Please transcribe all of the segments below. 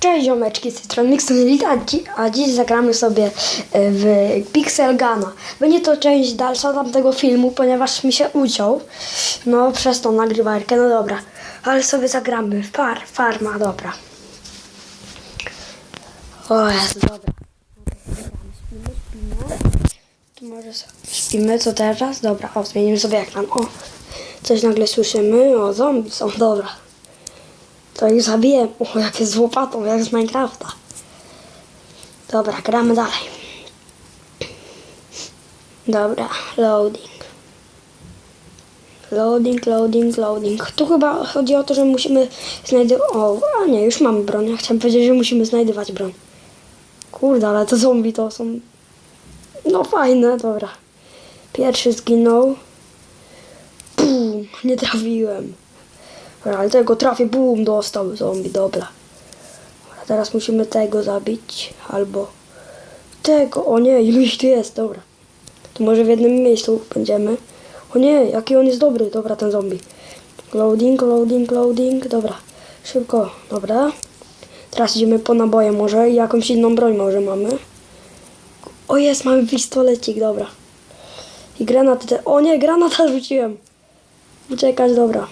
Cześć ziomeczki, z tej strony a dziś zagramy sobie e, w Pixel Gana. Będzie to część dalsza tamtego filmu, ponieważ mi się uciął. No, przez tą nagrywarkę, no dobra. Ale sobie zagramy. Far, farma, dobra. O jest, dobra. Tu może śpimy, co teraz? Dobra, o, zmienimy sobie ekran. O, coś nagle słyszymy. O, zombie są, dobra. To ich zabiję. O, jakie z łopatą, jak z Minecrafta. Dobra, gramy dalej. Dobra, loading. Loading, loading, loading. Tu chyba chodzi o to, że musimy znajdować... O, a nie, już mamy broń. Ja chciałem powiedzieć, że musimy znajdywać broń. Kurde, ale to zombie to są... No fajne, dobra. Pierwszy zginął. Pum, nie trafiłem. Dobra, ale tego trafię, bum, dostał zombie, dobra. Teraz musimy tego zabić, albo tego, o nie, ilu ich tu jest, dobra. To może w jednym miejscu będziemy. O nie, jaki on jest dobry, dobra, ten zombie. Loading, loading, loading, dobra. Szybko, dobra. Teraz idziemy po naboje może i jakąś inną broń może mamy. O jest, mamy pistolecik, dobra. I granaty te... O nie, granata rzuciłem. Uciekać, dobra.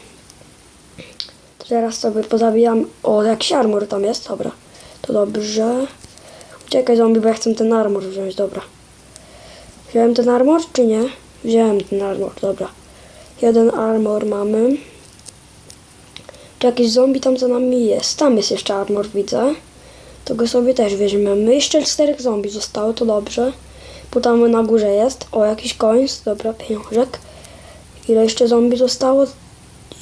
Teraz sobie pozabijam. O, jakiś armor tam jest, dobra. To dobrze. Uciekaj zombie, bo ja chcę ten armor wziąć, dobra. Wziąłem ten armor, czy nie? Wziąłem ten armor, dobra. Jeden armor mamy. Czy jakiś zombie tam za nami jest? Tam jest jeszcze armor, widzę. To go sobie też weźmiemy. Jeszcze czterech zombie zostało, to dobrze. Bo tam na górze jest. O, jakiś końc, dobra, pieniążek. Ile jeszcze zombie zostało?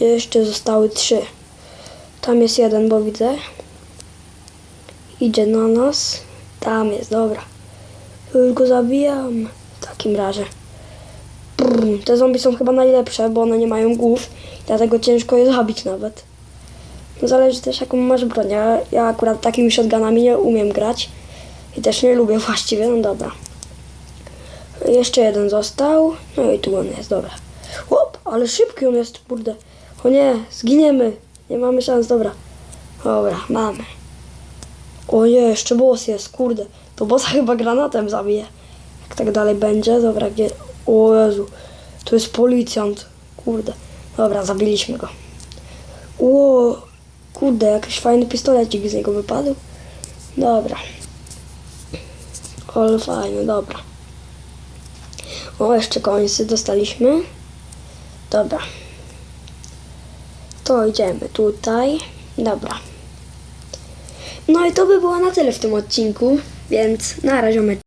Jeszcze zostały trzy. Tam jest jeden, bo widzę. Idzie na nas. Tam jest, dobra. Już go zabijam. W takim razie. Brum. Te zombie są chyba najlepsze, bo one nie mają głów. Dlatego ciężko je zabić nawet. No zależy też jaką masz broń. Ja, ja akurat takimi shotgunami nie umiem grać. I też nie lubię właściwie. No dobra. Jeszcze jeden został. No i tu on jest, dobra. Hop, ale szybki on jest, kurde. O nie, zginiemy. Nie mamy szans, dobra. Dobra, mamy. O jeszcze boss jest, kurde. To bossa chyba granatem zabije. Jak tak dalej będzie, dobra, gdzie... O Jezu, to jest policjant. Kurde. Dobra, zabiliśmy go. O, kurde, jakiś fajny pistolecik z niego wypadł. Dobra. Ale fajny, dobra. O, jeszcze końcy dostaliśmy. Dobra. To idziemy tutaj. Dobra. No i to by było na tyle w tym odcinku, więc na razie.